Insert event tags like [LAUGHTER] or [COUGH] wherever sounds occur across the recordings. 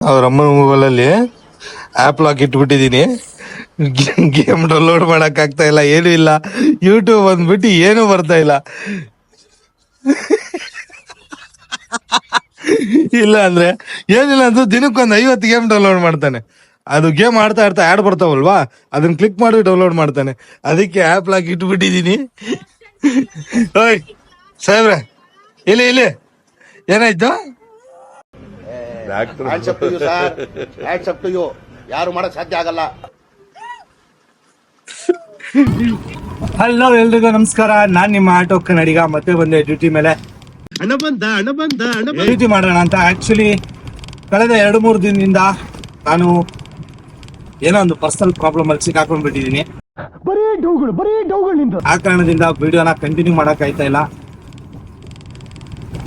ಅವ್ರ ಅಮ್ಮನ ಮೊಬೈಲಲ್ಲಿ ಆ್ಯಪ್ ಲಾಕ್ ಇಟ್ಬಿಟ್ಟಿದ್ದೀನಿ ಗೇಮ್ ಡೌನ್ಲೋಡ್ ಮಾಡಕ್ ಆಗ್ತಾ ಇಲ್ಲ, ಏನೂ ಇಲ್ಲ. ಯೂಟ್ಯೂಬ್ ಬಂದ್ಬಿಟ್ಟು ಏನೂ ಬರ್ತಾ ಇಲ್ಲ. ಇಲ್ಲ ಅಂದ್ರೆ, ಏನಿಲ್ಲ ಅಂದ್ರೆ ದಿನಕ್ಕೊಂದು ಐವತ್ತು ಗೇಮ್ ಡೌನ್ಲೋಡ್ ಮಾಡ್ತಾನೆ. ಅದು ಗೇಮ್ ಆಡ್ತಾ ಆಡ್ತಾ ಆಡ್ ಬರ್ತಾವಲ್ವಾ? ಅದನ್ನ ಕ್ಲಿಕ್ ಮಾಡಿ ಡೌನ್ಲೋಡ್ ಮಾಡ್ತಾನೆ. ಅದಕ್ಕೆ ಆ್ಯಪ್ ಲಾಕ್ ಇಟ್ಬಿಟ್ಟಿದ್ದೀನಿ ಓಯ್, ಸಾಹೇಬ್ರೆ, ಇಲ್ಲಿ ಇಲ್ಲಿ. ಏನಾಯ್ತು? Hands up to you sir hands up to you ಯಾರು ಮಾಡಕ್ ಸಾಧ್ಯ ಆಗಲ್ಲ. ಹಲೋ ಎಲ್ರಿಗೂ ನಮಸ್ಕಾರ. ನಾನ್ ನಿಮ್ಮ ಆಟೋ ಕನ್ನಡಿಗ ಮತ್ತೆ ಬಂದೆ ಡ್ಯೂಟಿ ಮೇಲೆ. ಹಣ ಬಂದ ಹಣ ಬಂದ ಹಣ ಡ್ಯೂಟಿ ಮಾಡೋಣ ಅಂತ. ಆಕ್ಚುಲಿ ಕಳೆದ ಎರಡು ಮೂರು ದಿನದಿಂದ ನಾನು ಏನೋ ಒಂದು ಪರ್ಸನಲ್ ಪ್ರಾಬ್ಲಮ್ ಅಲ್ಲಿ ಸಿಕ್ಕಾಕೊಂಡ್ ಬಿಟ್ಟಿದ್ದೀನಿ ಬರೀ ಡೌಗಳು ಬರೀ ಡೌಗಳು ನಿಂದು ಆ ಕಾರಣದಿಂದ ವಿಡಿಯೋನ ಕಂಟಿನ್ಯೂ ಮಾಡಕ್ ಆಯ್ತಾ ಇಲ್ಲ.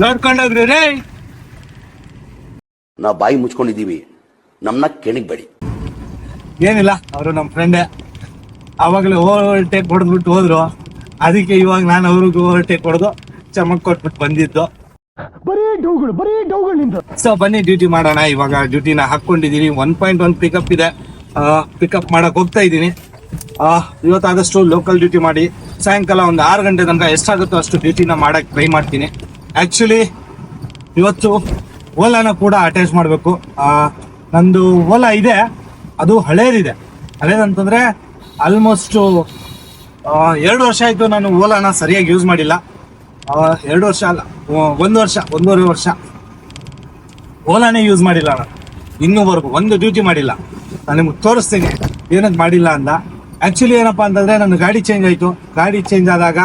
ನೋಡ್ಕೊಂಡೋಗ್ರಿ ರೇ ನಾವು ಬಾಯಿ ಮುಚ್ಕೊಂಡಿದ್ದೀವಿ. ನಮ್ಮನ್ನ ಕೆಣಿಗ್ಬೇಡಿ ಏನಿಲ್ಲ ಅವರು ನಮ್ಮ ಫ್ರೆಂಡೇ ಅವಾಗಲೇ ಓವರ್ಟೇಕ್ ಹೊಡೆದ್ಬಿಟ್ಟು ಹೋದ್ರು. ಅದಕ್ಕೆ ಇವಾಗ ನಾನು ಅವ್ರಿಗೆ ಓವರ್ಟೇಕ್ ಹೊಡೆದು ಚಮಕ್ ಕೊಟ್ಬಿಟ್ಟು ಬಂದಿದ್ದು. ಸೊ ಬನ್ನಿ ಡ್ಯೂಟಿ ಮಾಡೋಣ. ಇವಾಗ ಡ್ಯೂಟಿನ ಹಾಕೊಂಡಿದೀನಿ ಒನ್ ಪಾಯಿಂಟ್ ಒನ್ ಪಿಕಪ್ ಇದೆ. ಪಿಕಪ್ ಮಾಡಕ್ ಹೋಗ್ತಾ ಇದ್ದೀನಿ. ಇವತ್ತಾದಷ್ಟು ಲೋಕಲ್ ಡ್ಯೂಟಿ ಮಾಡಿ. ಸಾಯಂಕಾಲ ಒಂದು ಆರು ಗಂಟೆ ತನಕ ಎಷ್ಟಾಗುತ್ತೋ ಅಷ್ಟು ಡ್ಯೂಟಿನ ಮಾಡಕ್ ಟ್ರೈ ಮಾಡ್ತೀನಿ. ಆಕ್ಚುಲಿ ಇವತ್ತು ಓಲಾನ ಕೂಡ ಅಟ್ಯಾಚ್ ಮಾಡಬೇಕು. ನಂದು ಓಲಾ ಇದೆ, ಅದು ಹಳೇದಿದೆ. ಹಳೇದಂತಂದ್ರೆ ಆಲ್ಮೋಸ್ಟ್ ಎರಡು ವರ್ಷ ಆಯ್ತು ನಾನು ಓಲಾನ ಸರಿಯಾಗಿ ಯೂಸ್ ಮಾಡಿಲ್ಲ. ಎರಡು ವರ್ಷ ಅಲ್ಲ ಒಂದು ವರ್ಷ, ಒಂದೂವರೆ ವರ್ಷ ಓಲಾನೇ ಯೂಸ್ ಮಾಡಿಲ್ಲ ನಾನು. ಇನ್ನೂವರೆಗೂ ಒಂದು ಡ್ಯೂಟಿ ಮಾಡಿಲ್ಲ. ನಾನು ನಿಮ್ಗೆ ತೋರಿಸ್ತೀನಿ ಏನಕ್ಕೆ ಮಾಡಿಲ್ಲ ಅಂತ. ಆ್ಯಕ್ಚುಲಿ ಏನಪ್ಪಾ ಅಂತಂದ್ರೆ ನನ್ನ ಗಾಡಿ ಚೇಂಜ್ ಆಯ್ತು. ಗಾಡಿ ಚೇಂಜ್ ಆದಾಗ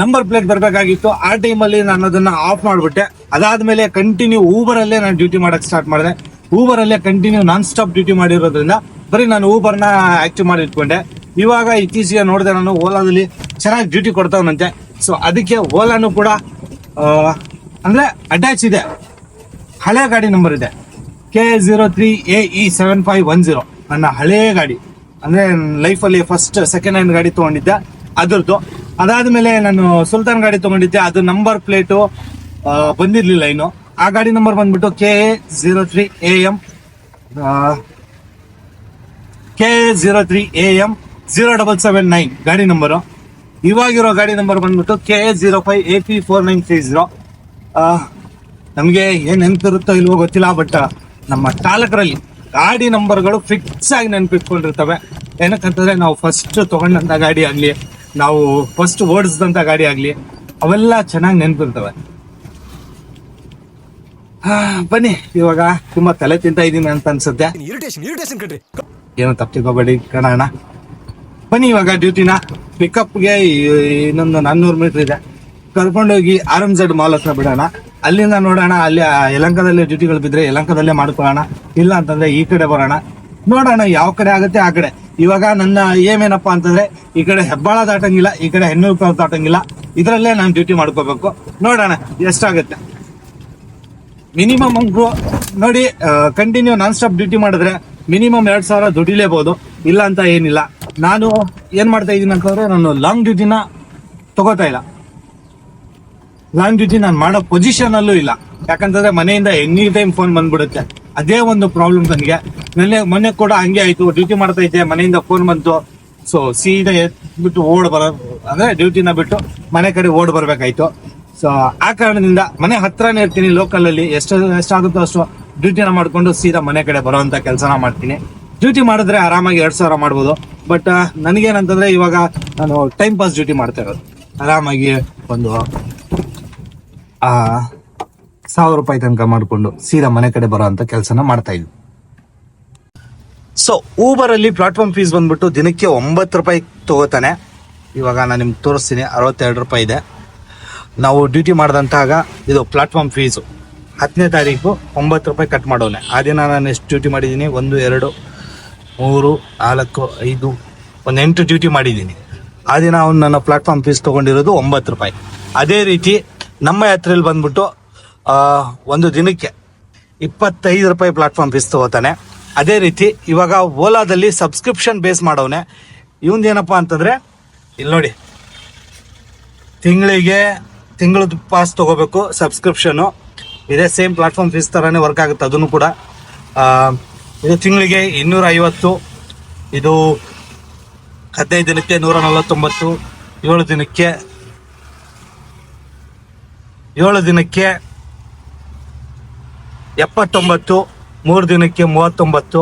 ನಂಬರ್ ಪ್ಲೇಟ್ ಬರಬೇಕಾಗಿತ್ತು. ಆ ಟೈಮಲ್ಲಿ ನಾನು ಅದನ್ನ ಆಫ್ ಮಾಡಿಬಿಟ್ಟೆ. ಅದಾದ್ಮೇಲೆ ಕಂಟಿನ್ಯೂ ಊಬರಲ್ಲೇ ನಾನು ಡ್ಯೂಟಿ ಮಾಡಕ್ ಸ್ಟಾರ್ಟ್ ಮಾಡಿದೆ. ಊಬರಲ್ಲೇ ಕಂಟಿನ್ಯೂ ನಾನ್ ಸ್ಟಾಪ್ ಡ್ಯೂಟಿ ಮಾಡಿರೋದ್ರಿಂದ ಬರೀ ನಾನು ಊಬರ್ನ ಆಕ್ಟಿವ್ ಮಾಡಿ ಇಟ್ಕೊಂಡೆ. ಇವಾಗ ಇತ್ತೀಚೆಗೆ ನೋಡಿದೆ ನಾನು ಓಲಾದಲ್ಲಿ ಚೆನ್ನಾಗಿ ಡ್ಯೂಟಿ ಕೊಡ್ತಾವನಂತೆ. ಸೊ ಅದಕ್ಕೆ ಓಲಾನು ಕೂಡ ಅಂದ್ರೆ ಅಟ್ಯಾಚ್ ಇದೆ. ಹಳೆ ಗಾಡಿ ನಂಬರ್ ಇದೆ. K zero three A E seven five one zero ನನ್ನ ಹಳೆ ಗಾಡಿ. ಅಂದ್ರೆ ಲೈಫಲ್ಲಿ ಫಸ್ಟ್ ಸೆಕೆಂಡ್ ಹ್ಯಾಂಡ್ ಗಾಡಿ ತಗೊಂಡಿದ್ದೆ. ಅದ್ರದ್ದು. ಅದಾದ್ಮೇಲೆ ನಾನು ಸುಲ್ತಾನ್ ಗಾಡಿ ತಗೊಂಡಿದ್ದೆ. ಅದು ನಂಬರ್ ಪ್ಲೇಟು ಬಂದಿರ್ಲಿಲ್ಲ ಇನ್ನು. ಆ ಗಾಡಿ ನಂಬರ್ ಬಂದ್ಬಿಟ್ಟು K A zero three A M K A zero three A M zero double seven nine ಗಾಡಿ ನಂಬರು ಇವಾಗಿರೋ ಗಾಡಿ ನಂಬರ್ ಬಂದ್ಬಿಟ್ಟು K A zero five A P four nine three zero ನಮಗೆ ಏನು ನೆನಪಿರುತ್ತೋ ಇಲ್ವೋ ಗೊತ್ತಿಲ್ಲ ಬಟ್ ನಮ್ಮ ಚಾಲಕರಲ್ಲಿ ಗಾಡಿ ನಂಬರ್ಗಳು ಫಿಕ್ಸ್ ಆಗಿ ನೆನಪಿಟ್ಕೊಂಡಿರ್ತವೆ. ಏನಕ್ಕಂತಂದ್ರೆ ನಾವು ಫಸ್ಟ್ ತಗೊಂಡಂತ ಗಾಡಿ ಆಗ್ಲಿ ನಾವು ಫಸ್ಟ್ ಓಡಿಸಿದಂತ ಗಾಡಿ ಆಗ್ಲಿ ಅವೆಲ್ಲ ಚೆನ್ನಾಗಿ ನೆನ್ಪಿರ್ತವೆ. ಹಾ, ಬನ್ನಿ ಇವಾಗ ತುಂಬಾ ತಲೆ ತಿಂತ ಇದೀನಿ ಅಂತ ಅನ್ಸುತ್ತೆ. ಇರಿಟೇಷನ್ ಇರಿಟೇಷನ್ ಕಣ್ರಿ. ಏನೋ ತಪ್ಪಿಕೋಬೇಡಿ ಅಣ್ಣ. ಬನ್ನಿ ಇವಾಗ ಡ್ಯೂಟಿನ ಪಿಕಪ್ಗೆ ಇನ್ನೊಂದು ನಾನ್ನೂರು ಮೀಟರ್ ಇದೆ. ಕರ್ಕೊಂಡೋಗಿ ಆರ್ ಎಂ ಝಡ್ ಮಾಲ್ ಹತ್ರ ಬಿಡೋಣ. ಅಲ್ಲಿಂದ ನೋಡೋಣ ಅಲ್ಲಿ ಆ ಯಲಂಕದಲ್ಲಿ ಡ್ಯೂಟಿಗಳು ಬಿದ್ರೆ ಯಲಂಕದಲ್ಲೇ ಮಾಡ್ಕೊಳ್ಳೋಣ. ಇಲ್ಲ ಅಂತಂದ್ರೆ ಈ ಕಡೆ ಬರೋಣ. ನೋಡೋಣ ಯಾವ ಕಡೆ ಆಗುತ್ತೆ ಆ ಕಡೆ. ಇವಾಗ ನನ್ನ ಏಮ್ ಏನಪ್ಪಾ ಅಂತಂದ್ರೆ, ಈ ಕಡೆ ಹೆಬ್ಬಾಳ ದಾಟಂಗಿಲ್ಲ, ಈ ಕಡೆ ಹೆಣ್ಣು ದಾಟಂಗಿಲ್ಲ. ಇದರಲ್ಲೇ ನಾನು ಡ್ಯೂಟಿ ಮಾಡ್ಕೋಬೇಕು. ನೋಡೋಣ, ಎಷ್ಟಾಗುತ್ತೆ. ಮಿನಿಮಮ್ ನೋಡಿ ಕಂಟಿನ್ಯೂ ನಾನ್ ಸ್ಟಾಪ್ ಡ್ಯೂಟಿ ಮಾಡಿದ್ರೆ ಮಿನಿಮಮ್ ಎರಡು ಸಾವಿರ ದುಡಿಲೇಬಹುದು ಇಲ್ಲ ಅಂತ ಏನಿಲ್ಲ. ನಾನು ಏನ್ ಮಾಡ್ತಾ ಇದ್ದೀನಿ ಅಂತಂದ್ರೆ, ನಾನು ಲಾಂಗ್ ಡ್ಯೂಟಿನ ತಗೋತಾ ಇಲ್ಲ. ಲಾಂಗ್ ಡ್ಯೂಟಿ ನಾನು ಮಾಡೋ ಪೊಸಿಷನ್ ಅಲ್ಲೂ ಇಲ್ಲ. ಯಾಕಂತಂದ್ರೆ ಮನೆಯಿಂದ ಎನಿ ಟೈಮ್ ಫೋನ್ ಬಂದ್ಬಿಡುತ್ತೆ. ಅದೇ ಒಂದು ಪ್ರಾಬ್ಲಮ್ ನನಗೆ. ನನ್ನ ಮೊನ್ನೆ ಕೂಡ ಹಂಗೆ ಆಯ್ತು. ಡ್ಯೂಟಿ ಮಾಡ್ತಾ ಇದ್ದೆ, ಮನೆಯಿಂದ ಫೋನ್ ಬಂತು. ಸೊ ಸೀದಾ ಬಿಟ್ಟು ಓಡ್ ಬರೋ, ಅಂದ್ರೆ ಡ್ಯೂಟಿನ ಬಿಟ್ಟು ಮನೆ ಕಡೆ ಓಡ್ ಬರ್ಬೇಕಾಯ್ತು. ಸೊ ಆ ಕಾರಣದಿಂದ ಮನೆ ಹತ್ರನೇ ಇರ್ತೀನಿ ಲೋಕಲ್ ಅಲ್ಲಿ. ಎಷ್ಟು, ಎಷ್ಟಾಗುತ್ತೋ ಅಷ್ಟು ಡ್ಯೂಟಿನ ಮಾಡ್ಕೊಂಡು ಸೀದಾ ಮನೆ ಕಡೆ ಬರೋಂತ ಕೆಲಸನ ಮಾಡ್ತೀನಿ. ಡ್ಯೂಟಿ ಮಾಡಿದ್ರೆ ಆರಾಮಾಗಿ ಎರಡ್ ಸಾವಿರ ಮಾಡ್ಬೋದು. ಬಟ್ ನನಗೇನಂತಂದ್ರೆ ಇವಾಗ ನಾನು ಟೈಮ್ ಪಾಸ್ ಡ್ಯೂಟಿ ಮಾಡ್ತಾ ಇರೋದು. ಆರಾಮಾಗಿ ಒಂದು, ಆ ಸಾವಿರ ರೂಪಾಯಿ ತನಕ ಮಾಡಿಕೊಂಡು ಸೀದಾ ಮನೆ ಕಡೆ ಬರೋ ಅಂತ ಕೆಲಸನ ಮಾಡ್ತಾ ಇದ್ವಿ. ಸೊ ಊಬರ್ ಅಲ್ಲಿ ಪ್ಲಾಟ್ಫಾರ್ಮ್ ಫೀಸ್ ಬಂದ್ಬಿಟ್ಟು ದಿನಕ್ಕೆ ಒಂಬತ್ತು ರೂಪಾಯಿ ತಗೋತಾನೆ. ಇವಾಗ ನಾನು ನಿಮ್ಗೆ ತೋರಿಸ್ತೀನಿ, ಅರವತ್ತೆರಡು ರೂಪಾಯಿ ಇದೆ. ನಾವು ಡ್ಯೂಟಿ ಮಾಡಿದಂತಾಗ ಇದು ಪ್ಲಾಟ್ಫಾರ್ಮ್ ಫೀಸು ಹತ್ತನೇ ತಾರೀಕು ಒಂಬತ್ತು ರೂಪಾಯಿ ಕಟ್ ಮಾಡೋನೆ. ಆ ದಿನ ನಾನು ಎಷ್ಟು ಡ್ಯೂಟಿ ಮಾಡಿದ್ದೀನಿ ಒಂದು, ಎರಡು, ಮೂರು, ನಾಲ್ಕು, ಐದು, ಒಂದು ಎಂಟು ಡ್ಯೂಟಿ ಮಾಡಿದ್ದೀನಿ ಆ ದಿನ ಅವನು ನನ್ನ ಪ್ಲಾಟ್ಫಾರ್ಮ್ ಫೀಸ್ ತೊಗೊಂಡಿರೋದು ಒಂಬತ್ತು ರೂಪಾಯಿ. ಅದೇ ರೀತಿ ನಮ್ಮ ಯಾತ್ರೆಯಲ್ಲಿ ಬಂದ್ಬಿಟ್ಟು ಒಂದು ದಿನಕ್ಕೆ ಇಪ್ಪತ್ತೈದು ರೂಪಾಯಿ ಪ್ಲಾಟ್ಫಾರ್ಮ್ ಫೀಸ್ ತಗೋತಾನೆ. ಅದೇ ರೀತಿ ಇವಾಗ ಓಲಾದಲ್ಲಿ ಸಬ್ಸ್ಕ್ರಿಪ್ಷನ್ ಬೇಸ್ ಮಾಡವನೆ. ಏನಪ್ಪಾ ಅಂತಂದ್ರೆ ಇಲ್ಲಿ ನೋಡಿ. ತಿಂಗಳಿಗೆ ತಿಂಗಳದ ಪಾಸ್ ತಗೋಬೇಕು ಸಬ್ಸ್ಕ್ರಿಪ್ಷನು ಇದೇ ಸೇಮ್ ಪ್ಲಾಟ್ಫಾರ್ಮ್ ಫೀಸ್ ಥರನೇ ವರ್ಕ್ ಆಗುತ್ತೆ ಅದನ್ನು ಕೂಡ. ಇದು ತಿಂಗಳಿಗೆ ಇನ್ನೂರ ಐವತ್ತು ಇದು ಹದಿನೈದು ದಿನಕ್ಕೆ ನೂರ ನಲವತ್ತೊಂಬತ್ತು ಏಳು ದಿನಕ್ಕೆ ಏಳು ದಿನಕ್ಕೆ ಎಪ್ಪತ್ತೊಂಬತ್ತು, ಮೂರು ದಿನಕ್ಕೆ ಮೂವತ್ತೊಂಬತ್ತು,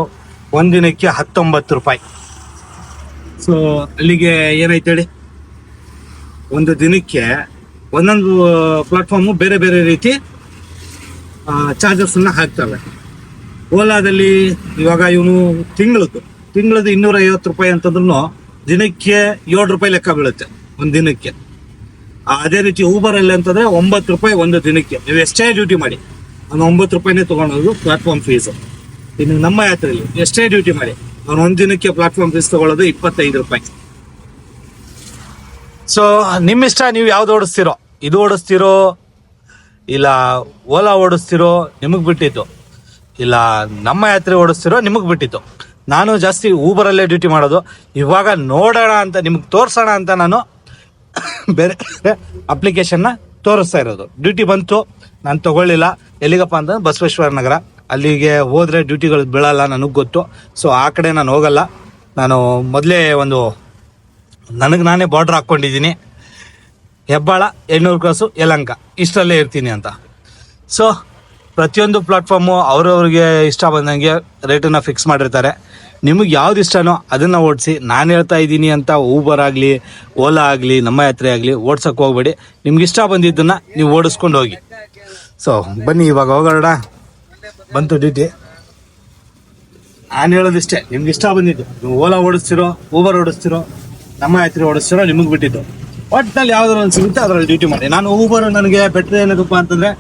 ಒಂದು ದಿನಕ್ಕೆ ಹತ್ತೊಂಬತ್ತು ರೂಪಾಯಿ. ಸೊ ಅಲ್ಲಿಗೆ ಏನಾಯ್ತು ಹೇಳಿ? ಒಂದು ದಿನಕ್ಕೆ ಒಂದೊಂದು ಪ್ಲಾಟ್ಫಾರ್ಮು ಬೇರೆ ಬೇರೆ ರೀತಿ ಚಾರ್ಜಸ್ನ ಹಾಕ್ತವೆ. ಓಲಾದಲ್ಲಿ ಇವಾಗ ಇವನು ತಿಂಗಳದ್ದು. ತಿಂಗಳದ್ದು ಇನ್ನೂರ ಐವತ್ತು ರೂಪಾಯಿ ಅಂತಂದ್ರೂ ದಿನಕ್ಕೆ ಏಳು ರೂಪಾಯಿ ಲೆಕ್ಕ ಬೀಳುತ್ತೆ, ಒಂದು ದಿನಕ್ಕೆ. ಅದೇ ರೀತಿ ಊಬರಲ್ಲಿ ಅಂತಂದ್ರೆ ಒಂಬತ್ತು ರೂಪಾಯಿ ಒಂದು ದಿನಕ್ಕೆ. ನೀವು ಎಷ್ಟೇ ಡ್ಯೂಟಿ ಮಾಡಿ. ಅವ್ನು ಒಂಬತ್ತು ರೂಪಾಯಿನೇ ತೊಗೊಳೋದು ಪ್ಲಾಟ್ಫಾರ್ಮ್ ಫೀಸ್ ಇನ್ನು ನಮ್ಮ ಯಾತ್ರೆಯಲ್ಲಿ ಎಷ್ಟೇ ಡ್ಯೂಟಿ ಮಾಡಿ ಅವ್ನು ಒಂದು ದಿನಕ್ಕೆ ಪ್ಲಾಟ್ಫಾರ್ಮ್ ಫೀಸ್ ತಗೊಳ್ಳೋದು ಇಪ್ಪತ್ತೈದು ರೂಪಾಯಿ. ಸೊ ನಿಮ್ಮ ಇಷ್ಟ, ನೀವು ಯಾವ್ದು ಓಡಿಸ್ತೀರೋ? ಇದು ಓಡಿಸ್ತೀರೋ? ಇಲ್ಲ, ಓಲಾ ಓಡಿಸ್ತಿರೋ? ನಿಮಗೆ ಬಿಟ್ಟಿತ್ತು ಇಲ್ಲ, ನಮ್ಮ ಯಾತ್ರೆ ಓಡಿಸ್ತಿರೋ? ನಿಮಗೆ ಬಿಟ್ಟಿತ್ತು ನಾನು ಜಾಸ್ತಿ ಊಬರಲ್ಲೇ ಡ್ಯೂಟಿ ಮಾಡೋದು. ಇವಾಗ ನೋಡೋಣ ಅಂತ, ನಿಮ್ಗೆ ತೋರಿಸೋಣ ಅಂತ ನಾನು [COUGHS] ಬೇರೆ [COUGHS] ಅಪ್ಲಿಕೇಶನ್ನ ತೋರಿಸ್ತಾ ಇರೋದು. ಡ್ಯೂಟಿ ಬಂತು, ನಾನು ತಗೊಳ್ಳಿಲ್ಲ. ಎಲ್ಲಿಗಪ್ಪ ಅಂತ ಬಸವೇಶ್ವರ ನಗರ. ಅಲ್ಲಿಗೆ ಹೋದ್ರೆ ಡ್ಯೂಟಿಗಳು ಬೀಳಲ್ಲ ನನಗೆ ಗೊತ್ತು. ಸೊ ಆ ಕಡೆ ನಾನು ಹೋಗಲ್ಲ. ನಾನು ಮೊದಲೇ ಒಂದು, ನನಗೆ ನಾನೇ ಬಾರ್ಡ್ರ್ ಹಾಕ್ಕೊಂಡಿದ್ದೀನಿ. ಹೆಬ್ಬಾಳ, ಎಣ್ಣೂರು ಕ್ರಾಸು, ಯಲಂಕ. ಇಷ್ಟರಲ್ಲೇ ಇರ್ತೀನಿ ಅಂತ. ಸೊ ಪ್ರತಿಯೊಂದು ಪ್ಲಾಟ್ಫಾರ್ಮು ಅವ್ರವ್ರಿಗೆ ಇಷ್ಟ ಬಂದಂಗೆ ರೇಟನ್ನು ಫಿಕ್ಸ್ ಮಾಡಿರ್ತಾರೆ. ನಿಮಗೆ ಯಾವ್ದು ಇಷ್ಟನೋ ಅದನ್ನು ಓಡಿಸಿ, ನಾನು ಹೇಳ್ತಾ ಇದ್ದೀನಿ ಅಂತ ಊಬರ್ ಆಗಲಿ ಓಲಾ ಆಗಲಿ, ನಮ್ಮ ಯಾತ್ರೆ ಆಗಲಿ ಓಡ್ಸೋಕೆ ಹೋಗ್ಬೇಡಿ. ನಿಮ್ಗೆ ಇಷ್ಟ ಬಂದಿದ್ದನ್ನು ನೀವು ಓಡಿಸ್ಕೊಂಡು ಹೋಗಿ. ಸೊ ಬನ್ನಿ ಇವಾಗ ಹೋಗೋಣ. ಬಂತು ಡ್ಯೂಟಿ ನಾನು ಹೇಳೋದಿಷ್ಟೇ ನಿಮ್ಗೆ ಇಷ್ಟ ಬಂದಿದ್ದು. ನೀವು ಓಲಾ ಓಡಿಸ್ತಿರೋ ಊಬರ್ ಓಡಿಸ್ತಿರೋ, ನಮ್ಮ ಯಾತ್ರೆ ಓಡಿಸ್ತಿರೋ ನಿಮಗೆ ಬಿಟ್ಟಿದ್ದು. ಒಟ್ಟಿನಲ್ಲಿ ಯಾವ್ದಾದ್ರು ಒಂದು ಸಿಗುತ್ತೆ, ಅದರಲ್ಲಿ ಡ್ಯೂಟಿ ಮಾಡಿ. ನಾನು ಊಬರ್ ನನಗೆ ಬೆಟ್ರ್ ಏನಕ್ಕಪ್ಪ ಅಂತಂದ್ರೆ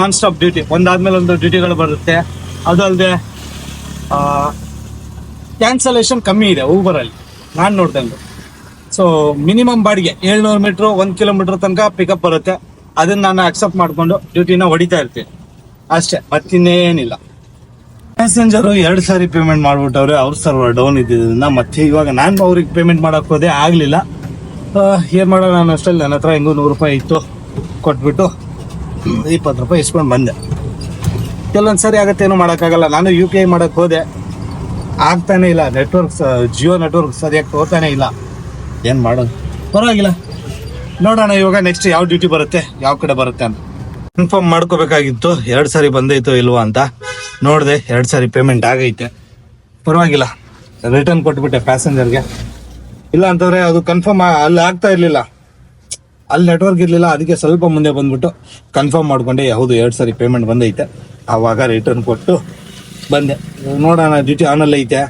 ನಾನ್ ಸ್ಟಾಪ್ ಡ್ಯೂಟಿ ಒಂದಾದ್ಮೇಲೆ ಒಂದು ಡ್ಯೂಟಿಗಳು ಬರುತ್ತೆ. ಅದು ಅಲ್ಲದೆ ಕ್ಯಾನ್ಸಲೇಷನ್ ಕಮ್ಮಿ ಇದೆ ಊಬರಲ್ಲಿ ನಾನು ನೋಡ್ದಂಗೆ ಸೊ ಮಿನಿಮಮ್ ಬಾಡಿಗೆ ಏಳ್ನೂರು ಮೀಟ್ರು ಒಂದು ಕಿಲೋಮೀಟರ್ ತನಕ ಪಿಕಪ್ ಬರುತ್ತೆ. ಅದನ್ನ ನಾನು ಅಕ್ಸೆಪ್ಟ್ ಮಾಡ್ಕೊಂಡು ಡ್ಯೂಟಿನ ಹೊಡಿತಾ ಇರ್ತೀನಿ. ಅಷ್ಟೇ, ಮತ್ತಿನ್ನೇನಿಲ್ಲ. ಪ್ಯಾಸೆಂಜರು ಎರಡು ಸಾರಿ ಪೇಮೆಂಟ್ ಮಾಡ್ಬಿಟ್ಟವ್ರೆ, ಅವ್ರ ಸರ್ವರ್ ಡೌನ್ ಇದ್ದಿದ್ದರಿಂದ ಮತ್ತೆ ಇವಾಗ ನಾನು ಅವ್ರಿಗೆ ಪೇಮೆಂಟ್ ಮಾಡೋಕೆ ಹೋದೆ, ಆಗಲಿಲ್ಲ. ಏನು ಮಾಡೋಣ, ನಾನು ಅಷ್ಟಲ್ಲಿ ನನ್ನ ಹತ್ರ ಹೆಂಗೂ ನೂರು ರೂಪಾಯಿ ಇತ್ತು, ಕೊಟ್ಬಿಟ್ಟು ಇಪ್ಪತ್ತು ರೂಪಾಯಿ ಇಸ್ಕೊಂಡು ಬಂದೆ. ಕೆಲವೊಂದು ಸರಿ ಆಗತ್ತೇನು ಮಾಡೋಕ್ಕಾಗಲ್ಲ, ನಾನು ಯು ಪಿ ಐ ಮಾಡೋಕ್ಕೆ ಹೋದೆ. ಆಗ್ತಾನೆ ಇಲ್ಲ ನೆಟ್ವರ್ಕ್ ಜಿಯೋ ನೆಟ್ವರ್ಕ್ ಸರಿಯಾಗಿ ತೋರ್ತಾನೆ ಇಲ್ಲ. ಏನು ಮಾಡೋದು? ಪರವಾಗಿಲ್ಲ. ನೋಡೋಣ, ಇವಾಗ ನೆಕ್ಸ್ಟ್ ಯಾವ ಡ್ಯೂಟಿ ಬರುತ್ತೆ, ಯಾವ ಕಡೆ ಬರುತ್ತೆ ಅಂತ. ಕನ್ಫರ್ಮ್ ಮಾಡ್ಕೋಬೇಕಾಗಿತ್ತು, ಎರಡು ಸಾರಿ ಬಂದೈತೋ ಇಲ್ವಾ ಅಂತ. ನೋಡಿದೆ, ಎರಡು ಸಾರಿ ಪೇಮೆಂಟ್ ಆಗೈತೆ. ಪರವಾಗಿಲ್ಲ ರಿಟರ್ನ್ ಕೊಟ್ಬಿಟ್ಟೆ ಪ್ಯಾಸೆಂಜರ್ಗೆ ಇಲ್ಲ ಅಂತಂದ್ರೆ ಅದು ಕನ್ಫರ್ಮ್ ಅಲ್ಲಿ ಆಗ್ತಾ ಇರ್ಲಿಲ್ಲ. ಅಲ್ಲಿ ನೆಟ್ವರ್ಕ್ ಇರ್ಲಿಲ್ಲ, ಅದಕ್ಕೆ ಸ್ವಲ್ಪ ಮುಂದೆ ಬಂದ್ಬಿಟ್ಟು ಕನ್ಫರ್ಮ್ ಮಾಡ್ಕೊಂಡೆ, ಹೌದು, ಎರಡು ಸಾರಿ ಪೇಮೆಂಟ್ ಬಂದೈತೆ. ಆವಾಗ ರಿಟರ್ನ್ ಕೊಟ್ಟು ಬಂದೆ. ನೋಡೋಣ ಡ್ಯೂಟಿ ಆನಲ್ಲಿ ಐತೆ.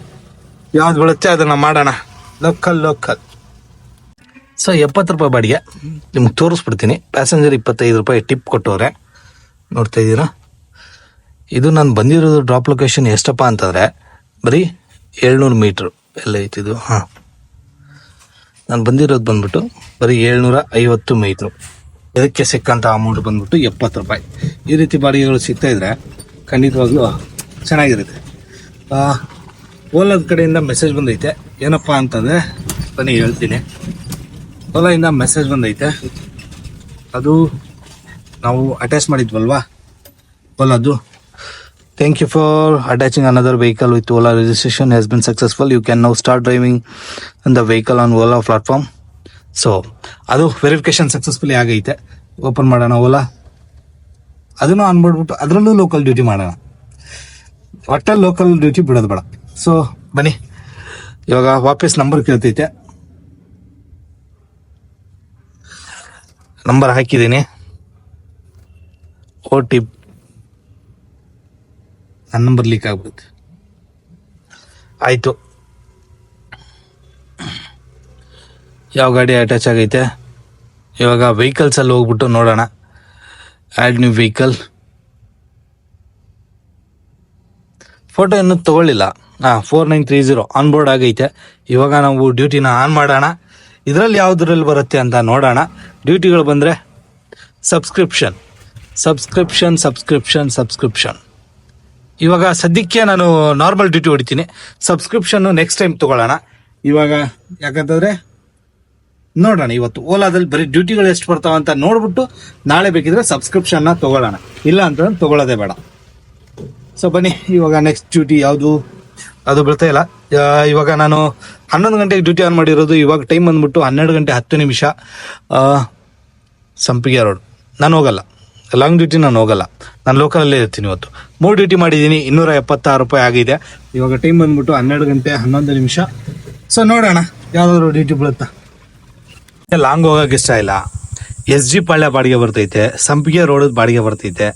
ಯಾವ್ದು ಬೀಳುತ್ತೆ ಅದನ್ನ ಮಾಡೋಣ. ಲೋಕಲ್ ಲೋಕಲ್ ಸೊ ಎಪ್ಪತ್ತು ರೂಪಾಯಿ ಬಾಡಿಗೆ. ನಿಮ್ಗೆ ತೋರಿಸ್ಬಿಡ್ತೀನಿ. ಪ್ಯಾಸೆಂಜರ್ ಇಪ್ಪತ್ತೈದು ರೂಪಾಯಿ ಟಿಪ್ ಕೊಟ್ಟವ್ರೆ. ನೋಡ್ತಾ ಇದ್ದೀರಾ? ಇದು ನಾನು ಬಂದಿರೋದು ಡ್ರಾಪ್ ಲೊಕೇಶನ್ ಎಷ್ಟಪ್ಪ ಅಂತಂದರೆ, ಬರೀ ಏಳ್ನೂರು ಮೀಟ್ರು. ಎಲ್ಲ ಐತಿದು ಹಾಂ. ನಾನು ಬಂದಿರೋದು ಬಂದ್ಬಿಟ್ಟು ಬರೀ ಏಳ್ನೂರ ಐವತ್ತು ಮೀಟ್ರು. ಇದಕ್ಕೆ ಸಿಕ್ಕಂಥ ಅಮೌಂಟ್ ಬಂದ್ಬಿಟ್ಟು ಎಪ್ಪತ್ತು ರೂಪಾಯಿ. ಈ ರೀತಿ ಬಾಡಿಗೆಗಳು ಸಿಗ್ತಾ ಇದ್ರೆ ಖಂಡಿತವಾಗ್ಲೂ ಚೆನ್ನಾಗಿರುತ್ತೆ. ಓಲಾದ ಕಡೆಯಿಂದ ಮೆಸೇಜ್ ಬಂದೈತೆ. ಏನಪ್ಪ ಅಂತಂದರೆ, ಬನ್ನಿ ಹೇಳ್ತೀನಿ. ಓಲಾಯಿಂದ ಮೆಸೇಜ್ ಬಂದೈತೆ. ಅದು ನಾವು ಅಟ್ಯಾಚ್ ಮಾಡಿದ್ವಲ್ವಾ? ಓಲಾದು thank you for attaching another vehicle with Ola registration has been successful you can now start driving the vehicle on Ola platform so ಅದು ವೆರಿಫಿಕೇಶನ್ ಸಕ್ಸಸ್ಫುಲಿ ಆಗೈತೆ. ಓಪನ್ ಮಾಡೋಣ ಓಲಾ ಅದನ್ನು ಆನ್ ಮಾಡ್ಬಿಟ್ಟು ಅದರಲ್ಲೂ ಲೋಕಲ್ ಡ್ಯೂಟಿ ಮಾಡೋಣ. ಒಟ್ಟಲ್ಲಿ local duty ಬಿಡೋದು ಬೇಡ. ಸೊ ಬನ್ನಿ. ಇವಾಗ ವಾಪಸ್ ನಂಬರ್ ಕೇಳ್ತೈತೆ. ನಂಬರ್ ಹಾಕಿದ್ದೀನಿ. ಓ ಟಿ ನನ್ನ ನಂಬರ್ ಲೀಕ್ ಆಗ್ಬಿಡುತ್ತೆ. ಆಯಿತು. ಯಾವ ಗಾಡಿ ಅಟ್ಯಾಚ್ ಆಗೈತೆ? ಇವಾಗ ವೆಹಿಕಲ್ಸಲ್ಲಿ ಹೋಗ್ಬಿಟ್ಟು ನೋಡೋಣ. ಆ್ಯಡ್ ನ್ಯೂ ವೆಹಿಕಲ್ ಫೋಟೋ ಇನ್ನೂ ತೊಗೊಳ್ಳಿಲ್ಲ. ಹಾಂ four nine three zero on board ಆಗೈತೆ. ಇವಾಗ ನಾವು ಡ್ಯೂಟಿನ ಆನ್ ಮಾಡೋಣ. ಇದರಲ್ಲಿ ಯಾವುದ್ರಲ್ಲಿ ಬರುತ್ತೆ ಅಂತ ನೋಡೋಣ. ಡ್ಯೂಟಿಗಳು ಬಂದರೆ ಸಬ್ಸ್ಕ್ರಿಪ್ಷನ್. Subscription subscription subscription. ಇವಾಗ ಸದ್ಯಕ್ಕೆ ನಾನು ನಾರ್ಮಲ್ ಡ್ಯೂಟಿ ಹೊಡಿತೀನಿ. ಸಬ್ಸ್ಕ್ರಿಪ್ಷನ್ನು ನೆಕ್ಸ್ಟ್ ಟೈಮ್ ತಗೊಳ್ಳೋಣ. ಇವಾಗ ಯಾಕಂತಂದರೆ ನೋಡೋಣ ಇವತ್ತು. ಓಲಾದಲ್ಲಿ ಬರೀ ಡ್ಯೂಟಿಗಳು ಎಷ್ಟು ಬರ್ತಾವ ಅಂತ ನೋಡ್ಬಿಟ್ಟು ನಾಳೆ ಬೇಕಿದ್ರೆ ಸಬ್ಸ್ಕ್ರಿಪ್ಷನ್ನ ತಗೊಳ್ಳೋಣ. ಇಲ್ಲ ಅಂತಂದ್ರೆ ತಗೊಳ್ಳೋದೇ ಬೇಡ. ಸೊ ಬನ್ನಿ, ಇವಾಗ ನೆಕ್ಸ್ಟ್ ಡ್ಯೂಟಿ ಯಾವುದು? ಅದು ಬೀಳ್ತಾ ಇಲ್ಲ. ಇವಾಗ ನಾನು ಹನ್ನೊಂದು ಗಂಟೆಗೆ ಡ್ಯೂಟಿ ಆನ್ ಮಾಡಿರೋದು. ಇವಾಗ ಟೈಮ್ ಬಂದ್ಬಿಟ್ಟು ಹನ್ನೆರಡು ಗಂಟೆ ಹತ್ತು ನಿಮಿಷ. ಸಂಪಿಗೆ ರೋಡ್. ನಾನು ಹೋಗಲ್ಲ. ಲಾಂಗ್ ಡ್ಯೂಟಿ ನಾನು ಹೋಗಲ್ಲ. ನಾನು ಲೋಕಲಲ್ಲೇ ಇರ್ತೀನಿ ಇವತ್ತು. ಮೂರು ಡ್ಯೂಟಿ ಮಾಡಿದ್ದೀನಿ. ಇನ್ನೂರ ಎಪ್ಪತ್ತಾರು ರೂಪಾಯಿ ಆಗಿದೆ. ಇವಾಗ ಟೈಮ್ ಬಂದ್ಬಿಟ್ಟು ಹನ್ನೆರಡು ಗಂಟೆ ಹನ್ನೊಂದು ನಿಮಿಷ. ಸೊ ನೋಡೋಣ. ಯಾವ್ದಾದ್ರು ಡ್ಯೂಟಿ ಬೀಳುತ್ತಾ? ಲಾಂಗ್ ಹೋಗೋಕೆ ಇಷ್ಟ ಇಲ್ಲ. ಎಸ್ ಜಿ ಪಾಳ್ಯ ಬಾಡಿಗೆ ಬರ್ತೈತೆ. ಸಂಪಿಗೆ ರೋಡ್ ಬಾಡಿಗೆ ಬರ್ತೈತೆ.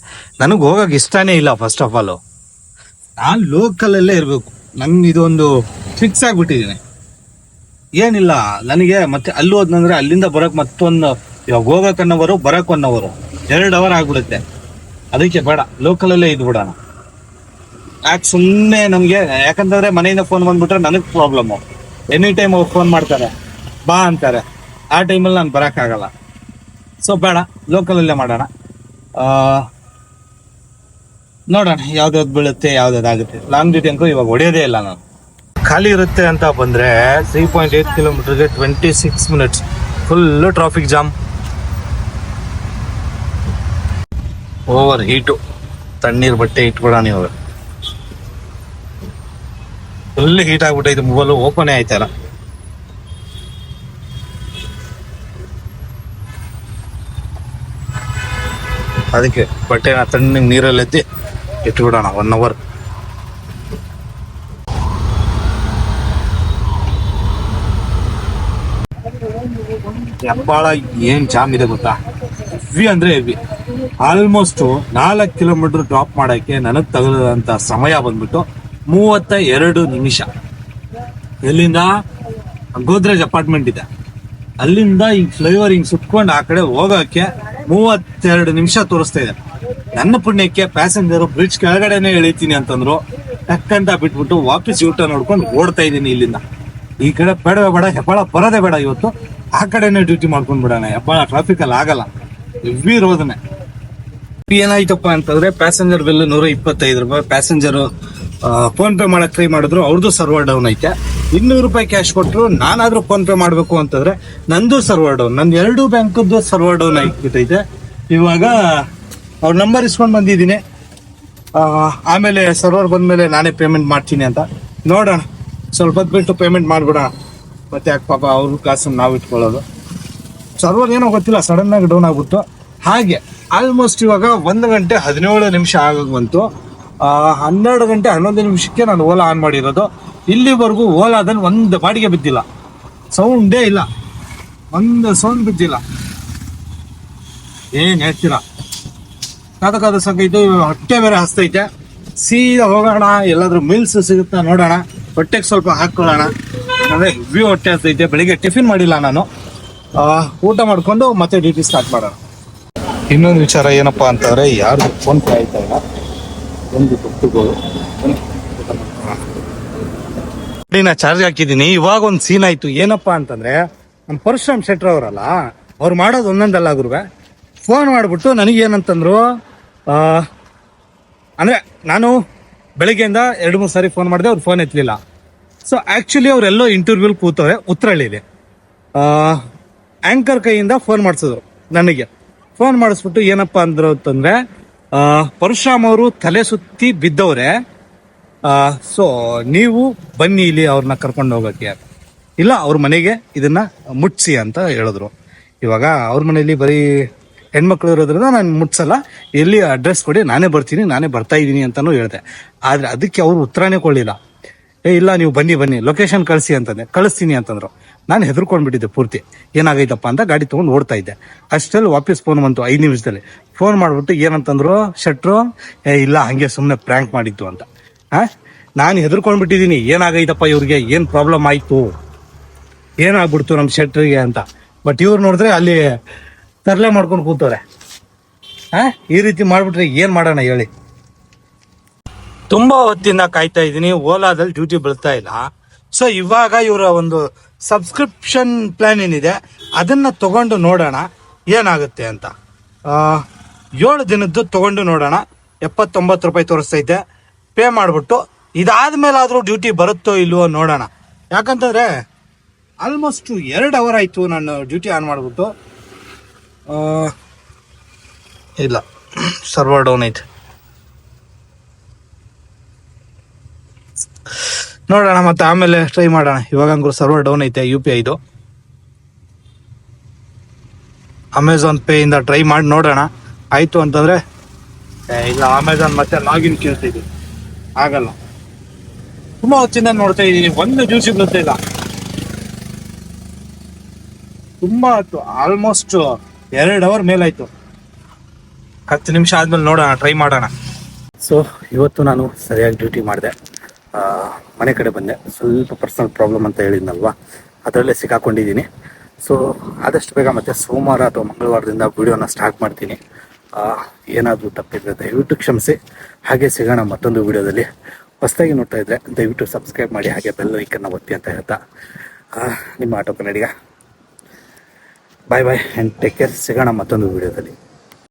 ನನಗೆ ಹೋಗೋಕೆ ಇಷ್ಟನೇ ಇಲ್ಲ ಫಸ್ಟ್ ಆಫ್ ಆಲ್ ನಾನು ಲೋಕಲಲ್ಲೇ ಇರಬೇಕು. ನನ್ಗೆ ಇದೊಂದು ಫಿಕ್ಸ್ ಆಗಿಬಿಟ್ಟಿದ್ದೀನಿ ಏನಿಲ್ಲ, ನನಗೆ ಮತ್ತೆ ಅಲ್ಲಿ ಹೋದ್ನಂದ್ರೆ ಅಲ್ಲಿಂದ ಬರೋಕೆ ಮತ್ತೊಂದು, ಇವಾಗ ಹೋಗಕ್ ಒನ್ ಅವರು ಬರಕ್ ಒನ್ ಎರಡು ಅವರ್ ಆಗ್ಬಿಡುತ್ತೆ. ಅದಕ್ಕೆ ಬೇಡ ಲೋಕಲಲ್ಲೇ ಇದ್ಬಿಡೋಣ ಯಾಕೆ ಸುಮ್ಮನೆ ನಮಗೆ, ಯಾಕಂತಂದ್ರೆ ಮನೆಯಿಂದ ಫೋನ್ ಬಂದ್ಬಿಟ್ರೆ ನನಗೆ ಪ್ರಾಬ್ಲಮ್ಮು ಎನಿ ಟೈಮ್ ಅವ್ರು ಫೋನ್ ಮಾಡ್ತಾರೆ, ಬಾ ಅಂತಾರೆ. ಆ ಟೈಮಲ್ಲಿ ನಾನು ಬರೋಕ್ಕಾಗಲ್ಲ ಸೊ ಬೇಡ ಲೋಕಲಲ್ಲೇ ಮಾಡೋಣ. ನೋಡೋಣ ಯಾವ್ದಾವ್ದು ಬೀಳುತ್ತೆ ಯಾವ್ದಾಗುತ್ತೆ ಲಾಂಗ್ ಡ್ಯೂಟಿ ಅಂತೂ ಇವಾಗ ಹೊಡೆಯೋದೇ ಇಲ್ಲ ನಾನು. ಖಾಲಿ ಇರುತ್ತೆ ಅಂತ ಬಂದ್ರೆ ತ್ರೀ ಪಾಯಿಂಟ್ ಏಯ್ಟ್ ಕಿಲೋಮೀಟರ್ಗೆ twenty six minutes full traffic jam over heat ತಣ್ಣೀರ್ ಬಟ್ಟೆ ಇಟ್ಕೊಡೋಣ ಇವಾಗ. ಫುಲ್ ಹೀಟ್ ಆಗ್ಬಿಟ್ಟೈತೆ ಮೊಬೈಲ್ ಓಪನ್ ಆಯ್ತಾರ ಅದಕ್ಕೆ ಬಟ್ಟೆನ ತಣ್ಣಗೆ ನೀರಲ್ಲಿ ಎತ್ತಿ ಇಟ್ಬಿಡೋಣ ಒನ್ ಅವರ್ ಹೆಬ್ಬಾಳ ಏನ್ ಜಾಮ್ ಇದೆ ಗೊತ್ತಾ? ಹೆವಿ ಅಂದ್ರೆ ಹೆವಿ ಆಲ್ಮೋಸ್ಟ್ ನಾಲ್ಕು ಕಿಲೋಮೀಟರ್ ಡ್ರಾಪ್ ಮಾಡಕ್ಕೆ ನನಗೆ ತಗಲದಂತ ಸಮಯ ಬಂದ್ಬಿಟ್ಟು ಮೂವತ್ತ ಎರಡು ನಿಮಿಷ. ಎಲ್ಲಿಂದ? ಗೋದ್ರೇಜ್ ಅಪಾರ್ಟ್ಮೆಂಟ್ ಇದೆ. ಅಲ್ಲಿಂದ ಈ ಫ್ಲೈಓವರ್ ಹಿಂಗ್ ಸುತ್ಕೊಂಡು ಆ ಕಡೆ ಹೋಗಕ್ಕೆ ಮೂವತ್ತೆರಡು ನಿಮಿಷ ತೋರಿಸ್ತಾ ಇದೆ. ನನ್ನ ಪುಣ್ಯಕ್ಕೆ ಪ್ಯಾಸೆಂಜರ್ ಬ್ರಿಡ್ಜ್ ಕೆಳಗಡೆನೆ ಎಳಿತೀನಿ ಅಂತಂದ್ರು ಟಕ್ಕಂತ ಬಿಟ್ಬಿಟ್ಟು ವಾಪಸ್ ಯೂಟ ನೋಡ್ಕೊಂಡು ಓಡ್ತಾ ಇದ್ದೀನಿ ಇಲ್ಲಿಂದ. ಈ ಕಡೆ ಬೇಡ ಬೇಡ ಹೆಬ್ಬಾಳ ಬರೋದೇ ಬೇಡ ಇವತ್ತು. ಆ ಕಡೆನೇ ಡ್ಯೂಟಿ ಮಾಡ್ಕೊಂಡ್ ಬಿಡೋಣ, ಹೆಬ್ಬಾಳ ಟ್ರಾಫಿಕ್ ಅಲ್ಲಿ ಆಗಲ್ಲ. ಹೆವಿ ರೋದನೆ ಏನಾಯ್ತಪ್ಪ ಅಂತಂದ್ರೆ ಪ್ಯಾಸೆಂಜರ್ ಬಿಲ್ ನೂರ ಇಪ್ಪತ್ತೈದು ರೂಪಾಯಿ. ಪ್ಯಾಸೆಂಜರ್ ಫೋನ್ ಪೇ ಮಾಡಕ್ ಟ್ರೈ ಮಾಡಿದ್ರು ಅವ್ರದ್ದು ಸರ್ವರ್ ಡೌನ್ ಐತೆ. ಇನ್ನೂರು ರೂಪಾಯಿ ಕ್ಯಾಶ್ ಕೊಟ್ಟರು ನಾನಾದರೂ ಫೋನ್ ಪೇ ಮಾಡಬೇಕು ಅಂತಂದ್ರೆ ನಂದು ಸರ್ವರ್ ಡೌನ್ ನಂದು ಎರಡು ಬ್ಯಾಂಕದ್ದು ಸರ್ವರ್ ಡೌನ್ ಆಗಿಬಿಟ್ಟೈತೆ. ಇವಾಗ ಅವ್ರ ನಂಬರ್ ಇಸ್ಕೊಂಡು ಬಂದಿದ್ದೀನಿ. ಆಮೇಲೆ ಸರ್ವರ್ ಬಂದಮೇಲೆ ನಾನೇ ಪೇಮೆಂಟ್ ಮಾಡ್ತೀನಿ ಅಂತ. ನೋಡೋಣ, ಸ್ವಲ್ಪ ಹೊತ್ತು ಬಿಟ್ಟು ಪೇಮೆಂಟ್ ಮಾಡ್ಬಿಡ ಮತ್ತೆ ಯಾಕೆ ಪಾಪ ಅವ್ರ ಕಾಸನ್ನು ನಾವು ಇಟ್ಕೊಳ್ಳೋದು. ಸರ್ವರ್ ಏನೋ ಗೊತ್ತಿಲ್ಲ ಸಡನ್ ಆಗಿ ಡೌನ್ ಆಗ್ಬಿಟ್ಟು ಹಾಗೆ ಆಲ್ಮೋಸ್ಟ್ ಇವಾಗ ಒಂದು ಗಂಟೆ ಹದಿನೇಳು ನಿಮಿಷ ಆಗೋಕ್ಕೆ ಬಂತು. ಹನ್ನೆರಡು ಗಂಟೆ ಹನ್ನೊಂದು ನಿಮಿಷಕ್ಕೆ ನಾನು ಓಲಾ ಆನ್ ಮಾಡಿರೋದು. ಇಲ್ಲಿವರೆಗೂ ಓಲಾದಲ್ಲಿ ಒಂದು ಬಾಡಿಗೆ ಬಿದ್ದಿಲ್ಲ. ಸೌಂಡೇ ಇಲ್ಲ. ಒಂದು ಸೌಂಡ್ ಬಿದ್ದಿಲ್ಲ. ಏನ್ ಹೇಳ್ತೀರಾ? ಕಾದ ಕಾದ ಇವಾಗ ಹೊಟ್ಟೆ ಬೇರೆ ಹಸ್ತೈತೆ. ಸೀದಾ ಹೋಗೋಣ, ಎಲ್ಲಾದ್ರೂ ಮೀಲ್ಸ್ ಸಿಗುತ್ತಾ ನೋಡೋಣ. ಹೊಟ್ಟೆಗೆ ಸ್ವಲ್ಪ ಹಾಕ್ಕೊಳ್ಳೋಣ ಅಂದರೆ ವ್ಯೂ ಹೊಟ್ಟೆ ಹಸ್ತೈತೆ. ಬೆಳಿಗ್ಗೆ ಟಿಫಿನ್ ಮಾಡಿಲ್ಲ ನಾನು. ಊಟ ಮಾಡ್ಕೊಂಡು ಮತ್ತೆ ಡ್ಯೂಟಿ ಸ್ಟಾರ್ಟ್ ಮಾಡೋಣ. ಇನ್ನೊಂದು ವಿಚಾರ ಏನಪ್ಪಾ ಅಂತಂದ್ರೆ ಯಾರು ಫೋನ್ ಪೇ ಆಯ್ತಾ ಇಲ್ಲ? ಒಂದು ಗುರ್ತುಗಳು ನಾ ಚಾರ್ಜ್ ಹಾಕಿದ್ದೀನಿ. ಇವಾಗ ಒಂದು ಸೀನ್ ಆಯ್ತು. ಏನಪ್ಪಾ ಅಂತಂದ್ರೆ ನಮ್ಮ ಪರಶುರಾಮ್ ಶೆಟ್ರ್ ಅವರಲ್ಲ, ಅವ್ರು ಮಾಡೋದು ಒಂದೊಂದಲ್ಲ ಗುರುವೆ. ಫೋನ್ ಮಾಡಿಬಿಟ್ಟು ನನಗೇನಂತಂದ್ರು ಅಂದ್ರೆ ನಾನು ಬೆಳಗ್ಗೆಯಿಂದ ಎರಡು ಮೂರು ಸಾರಿ ಫೋನ್ ಮಾಡಿದೆ, ಅವ್ರು ಫೋನ್ ಎತ್ತಲಿಲ್ಲ ಸೊ ಆಕ್ಚುಲಿ ಅವರೆಲ್ಲೋ ಇಂಟರ್ವ್ಯೂಲ್ ಕೂತವ್ರೆ ಉತ್ತರಳ್ಳಿಲಿ ಆಂಕರ್ ಕೈಯಿಂದ ಫೋನ್ ಮಾಡಿಸಿದ್ರು ನನಗೆ. ಫೋನ್ ಮಾಡಿಸ್ಬಿಟ್ಟು ಏನಪ್ಪ ಅಂದ್ರು ಅಂತಂದರೆ ಪರಶುರಾಮ್ ಅವರು ತಲೆ ಸುತ್ತಿ ಬಿದ್ದವ್ರೆ. ಸೊ ನೀವು ಬನ್ನಿ ಇಲ್ಲಿ ಅವ್ರನ್ನ ಕರ್ಕೊಂಡು ಹೋಗೋಕ್ಕೆ ಇಲ್ಲ, ಅವ್ರ ಮನೆಗೆ ಇದನ್ನ ಮುಟ್ಸಿ ಅಂತ ಹೇಳಿದ್ರು. ಇವಾಗ ಅವ್ರ ಮನೆಯಲ್ಲಿ ಬರೀ ಹೆಣ್ಮಕ್ಳು ಇರೋದ್ರಿಂದ ನಾನು ಮುಟ್ಸಲ್ಲ. ಎಲ್ಲಿ ಅಡ್ರೆಸ್ ಕೊಡಿ, ನಾನೇ ಬರ್ತೀನಿ, ನಾನೇ ಬರ್ತಾ ಇದ್ದೀನಿ ಅಂತಾನೂ ಹೇಳಿದೆ. ಆದ್ರೆ ಅದಕ್ಕೆ ಅವ್ರು ಉತ್ತರನೇ ಕೊಡಲಿಲ್ಲ. ಏ, ಇಲ್ಲ, ನೀವು ಬನ್ನಿ ಬನ್ನಿ ಲೊಕೇಶನ್ ಕಳಿಸಿ ಅಂತಂದೆ ಕಳಿಸ್ತೀನಿ ಅಂತಂದ್ರು. ನಾನು ಹೆದರ್ಕೊಂಡ್ಬಿಟ್ಟಿದ್ದೆ ಪೂರ್ತಿ. ಏನಾಗೈತಪ್ಪ ಅಂತ ಗಾಡಿ ತೊಗೊಂಡು ಓಡ್ತಾ ಇದ್ದೆ. ಅಷ್ಟರಲ್ಲಿ ವಾಪಸ್ ಫೋನ್ ಬಂತು ಐದು ನಿಮಿಷದಲ್ಲಿ. ಫೋನ್ ಮಾಡಿಬಿಟ್ಟು ಏನಂತಂದ್ರು ಶಟ್ರು ಏ, ಇಲ್ಲ, ಹಂಗೆ ಸುಮ್ಮನೆ ಪ್ರ್ಯಾಂಕ್ ಮಾಡಿದ್ದು ಅಂತ. ಹಾ ನಾನು ಹೆದರ್ಕೊಂಡ್ಬಿಟ್ಟಿದ್ದೀನಿ ಏನಾಗೈತಪ್ಪ ಇವ್ರಿಗೆ? ಏನ್ ಪ್ರಾಬ್ಲಮ್ ಆಯ್ತು? ಏನಾಗ್ಬಿಡ್ತು ನಮ್ಮ ಶೆಟ್ರಿಗೆ ಅಂತ. ಬಟ್ ಇವ್ರು ನೋಡಿದ್ರೆ ಅಲ್ಲಿ ತರಲೆ ಮಾಡ್ಕೊಂಡು ಕೂತವ್ರೆ. ಹಾ ಈ ರೀತಿ ಮಾಡ್ಬಿಟ್ರೆ ಏನ್ ಮಾಡೋಣ ಹೇಳಿ. ತುಂಬಾ ಹೊತ್ತಿಂದ ಕಾಯ್ತಾ ಇದ್ದೀನಿ. ಓಲಾದಲ್ಲಿ ಡ್ಯೂಟಿ ಬೀಳ್ತಾ ಇಲ್ಲ. ಸೊ ಇವಾಗ ಇವರ ಒಂದು ಸಬ್ಸ್ಕ್ರಿಪ್ಷನ್ ಪ್ಲಾನ್ ಏನಿದೆ, ಅದನ್ನ ತಗೊಂಡು ನೋಡೋಣ. ಏನಾಗುತ್ತೆ ಅಂತ. ಏಳು ದಿನದ್ದು ತಗೊಂಡು ನೋಡೋಣ. ಎಪ್ಪತ್ತೊಂಬತ್ತು ರೂಪಾಯಿ ತೋರಿಸ್ತೈತೆ. ಪೇ ಮಾಡಿಬಿಟ್ಟು ಇದಾದ್ಮೇಲಾದರೂ ಡ್ಯೂಟಿ ಬರುತ್ತೋ ಇಲ್ವೋ ನೋಡೋಣ. ಯಾಕಂತಂದ್ರೆ ಆಲ್ಮೋಸ್ಟ್ ಎರಡು ಅವರ್ ಆಯಿತು ನಾನು ಡ್ಯೂಟಿ ಆನ್ ಮಾಡಿಬಿಟ್ಟು. ಇಲ್ಲ ಸರ್ವರ್ ಡೌನ್ ಐತೆ. ನೋಡೋಣ ಮತ್ತೆ ಆಮೇಲೆ ಟ್ರೈ ಮಾಡೋಣ. ಇವಾಗ ಹಂಗೂ ಸರ್ವರ್ ಡೌನ್ ಐತೆ ಯು ಪಿ ಐದು ಅಮೆಝಾನ್ ಪೇ ಇಂದ ಟ್ರೈ ಮಾಡಿ ನೋಡೋಣ. ಆಯ್ತು ಅಂತಂದ್ರೆ ಇಲ್ಲ ಅಮೆಝಾನ್ ಮತ್ತೆ ಲಾಗಿನ್ ಕೇಳ್ತಿದ್ವಿ ಆಗಲ್ಲ. ತುಂಬಾ ಹೊತ್ತಿಂದ ನೋಡ್ತಾ ಇದೀನಿ, ಒಂದು ಜ್ಯೂಸ್ ಇಲ್ಲ. ತುಂಬಾ ಆಯ್ತು ಆಲ್ಮೋಸ್ಟ್ ಎರಡು ಅವರ್ ಮೇಲಾಯ್ತು. ಹತ್ತು ನಿಮಿಷ ಆದ್ಮೇಲೆ ನೋಡೋಣ ಟ್ರೈ ಮಾಡೋಣ. ಸೊ ಇವತ್ತು ನಾನು ಸರಿಯಾಗಿ ಡ್ಯೂಟಿ ಮಾಡಿದೆ. ಮನೆ ಕಡೆ ಬಂದೆ. ಸ್ವಲ್ಪ ಪರ್ಸನಲ್ ಪ್ರಾಬ್ಲಮ್ ಅಂತ ಹೇಳಿದ್ನಲ್ವಾ? ಅದರಲ್ಲೇ ಸಿಕ್ಕಾಕೊಂಡಿದ್ದೀನಿ. ಸೊ ಆದಷ್ಟು ಬೇಗ ಮತ್ತೆ ಸೋಮವಾರ ಅಥವಾ ಮಂಗಳವಾರದಿಂದ ವಿಡಿಯೋನ ಸ್ಟಾರ್ಟ್ ಮಾಡ್ತೀನಿ. ಏನಾದರೂ ತಪ್ಪಿದ್ರೆ ದಯವಿಟ್ಟು ಕ್ಷಮಿಸಿ. ಹಾಗೆ ಸಿಗೋಣ ಮತ್ತೊಂದು ವಿಡಿಯೋದಲ್ಲಿ. ಹೊಸದಾಗಿ ನೋಡ್ತಾ ಇದ್ರೆ ದಯವಿಟ್ಟು ಸಬ್ಸ್ಕ್ರೈಬ್ ಮಾಡಿ, ಹಾಗೆ ಬೆಲ್ ಐಕನ್ನ ಒತ್ತಿ ಅಂತ ಹೇಳ್ತಾ. ನಿಮ್ಮ auto Kannadiga. Bye bye and take care ಸಿಗೋಣ ಮತ್ತೊಂದು ವಿಡಿಯೋದಲ್ಲಿ.